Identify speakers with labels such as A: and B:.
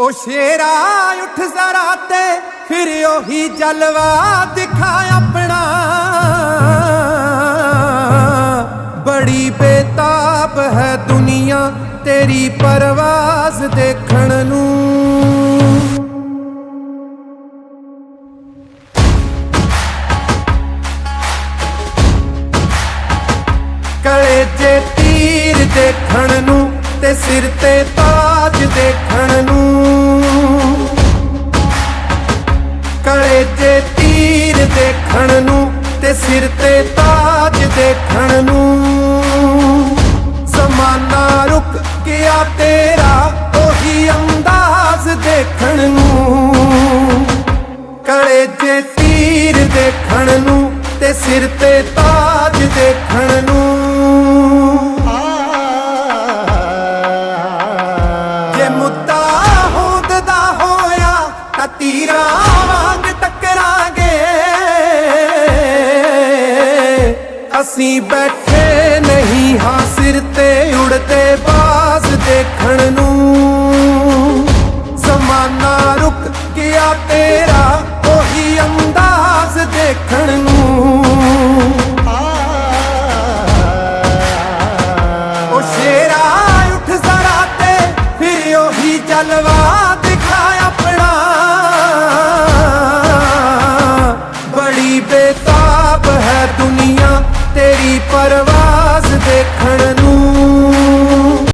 A: ਉਹ ਸ਼ੇਰਾ ਉੱਠ ਜ਼ਰਾ ਤੇ ਫਿਰ ਉਹੀ ਜਲਵਾ ਦਿਖਾ ਆਪਣਾ। ਬੜੀ ਬੇਤਾਬ ਹੈ ਦੁਨੀਆ ਤੇਰੀ ਪਰਵਾਜ਼ ਦੇਖਣ ਨੂੰ। ਕਲੇ ਤੇ ਤੀਰ ਦੇਖਣ ਨੂੰ ਤੇ ਸਿਰ ਤੇ ਤਾਜ ਦੇਖਣ ਨੂੰ। ਦੇਖਣ ਨੂੰ ਤੇ ਸਿਰ ਤੇ ਤਾਜ ਦੇਖਣ ਨੂੰ। ਜ਼ਮਾਨਾ ਰੁਕ ਗਿਆ ਤੇਰਾ, ਉਹੀ ਅੰਦਾਜ਼ ਦੇਖਣ ਨੂੰ। ਕਲੇ ਜੇ ਤੀਰ ਦੇਖਣ ਨੂੰ ਤੇ ਸਿਰ ਤੇ ਤਾਜ ਦੇਖਣ ਨੂੰ। ਜੇ ਮੁੱਦਾ ਹੋਂਦ ਦਾ ਹੋਇਆ ਤਾਂ ਤੀਰਾਂ ਅਸੀਂ ਬੈਠੇ ਨਹੀਂ ਹਾਂ ਸਿਰ ਤੇ ਉੜਦੇ ਬਾਜ਼ ਦੇਖਣ ਨੂੰ। ਜ਼ਮਾਨਾ ਰੁਕ ਗਿਆ ਤੇਰਾ, ਉਹੀ ਅੰਦਾਜ਼ ਦੇਖਣ ਨੂੰ। ਉਹ ਸ਼ੇਰਾ ਉੱਠ ਜ਼ਰਾ ਤੇ, ਫਿਰ ਉਹੀ ਜਲਵਾ ਦਿਖਾ ਤੇਰੀ ਪਰਵਾਜ਼ ਦੇਖਣ ਨੂੰ